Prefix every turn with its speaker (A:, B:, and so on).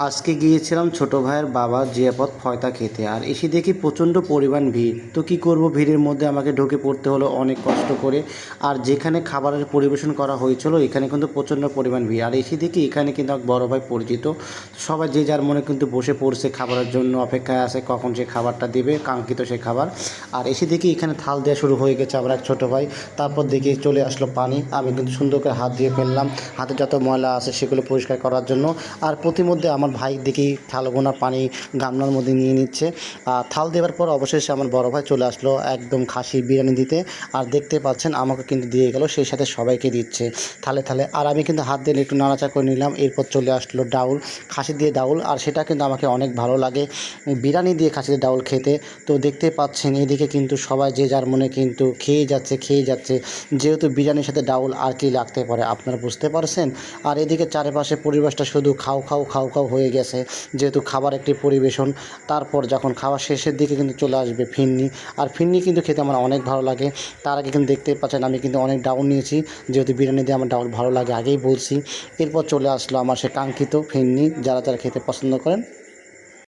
A: আজকে গিয়েছিলাম ছোট ভাইয়ের বাবা জিয়াপথ ফয়তা খেতে, আর এসে দেখি প্রচণ্ড পরিমাণ ভিড়। তো কি করব? ভিড়ের মধ্যে আমাকে ঢুকে পড়তে হলো অনেক কষ্ট করে, আর যেখানে খাবারের পরিবেশন করা হয়েছিল, এখানে কিন্তু প্রচণ্ড পরিমাণ ভিড়। আর এসে দেখি এখানে কিন্তু এক বড় ভাই পরিচিত। সবাই যে যার মনে কিন্তু বসে পড়ছে খাবারের জন্য, অপেক্ষায় আছে কখন সে খাবারটা দেবে, কাঙ্ক্ষিত সে খাবার। আর এসে দেখি এখানে থাল দেওয়া শুরু হয়ে গেছে আমার এক ছোট ভাই। তারপর দেখি চলে আসলো পানি। আমি কিন্তু সুন্দর করে হাত দিয়ে ফেললাম। হাতে যত ময়লা আছে সেগুলো পরিষ্কার করার জন্য। আর প্রতিমধ্যে আমার ভাই দেখি থালগোনা পানি গামলার মধ্যে নিয়ে নিচ্ছে। আর থাল দেওয়ার পর অবশেষে আমার বড় ভাই চলে আসলো একদম খাসি বিরিয়ানি দিতে। আর দেখতে পাচ্ছেন আমাকে কিন্তু দিয়ে গেল, সেই সাথে সবাইকে দিচ্ছে থালে থালে। আর আমি কিন্তু হাত দিয়ে একটু নাড়াচা করে নিলাম, এরপর চলে আসলো ডাউল, খাসি দিয়ে ডাউল। আর সেটা কিন্তু আমাকে অনেক ভালো লাগে বিরিয়ানি দিয়ে খাসি দিয়ে ডাউল খেতে। তো দেখতে পাচ্ছেন এদিকে কিন্তু সবাই যে যার মনে কিন্তু খেয়ে যাচ্ছে খেয়ে যাচ্ছে। যেহেতু বিরিয়ানির সাথে ডাউল আর কি লাগতে পারে, আপনারা বুঝতে পারছেন। আর এদিকে চারিপাশে পরিবেশটা শুধু খাও খাও খাও খাও হয়ে গেছে। যেহেতু খাবার একটি পরিবেশন, তারপর যখন খাওয়া শেষের দিকে কিন্তু চলে আসবে ফিন্নি। আর ফিন্নি কিন্তু খেতে আমার অনেক ভালো লাগে। তার আগে কিন্তু দেখতে পাচ্ছেন, আমি কিন্তু অনেক ডাউন নিয়েছি। যেহেতু বিরিয়ানি দিয়ে আমার ডাউন ভালো লাগে আগেই বলছি। এরপর চলে আসলো আমার সে কাঙ্ক্ষিত ফিন্নি, যারা যারা খেতে পছন্দ করেন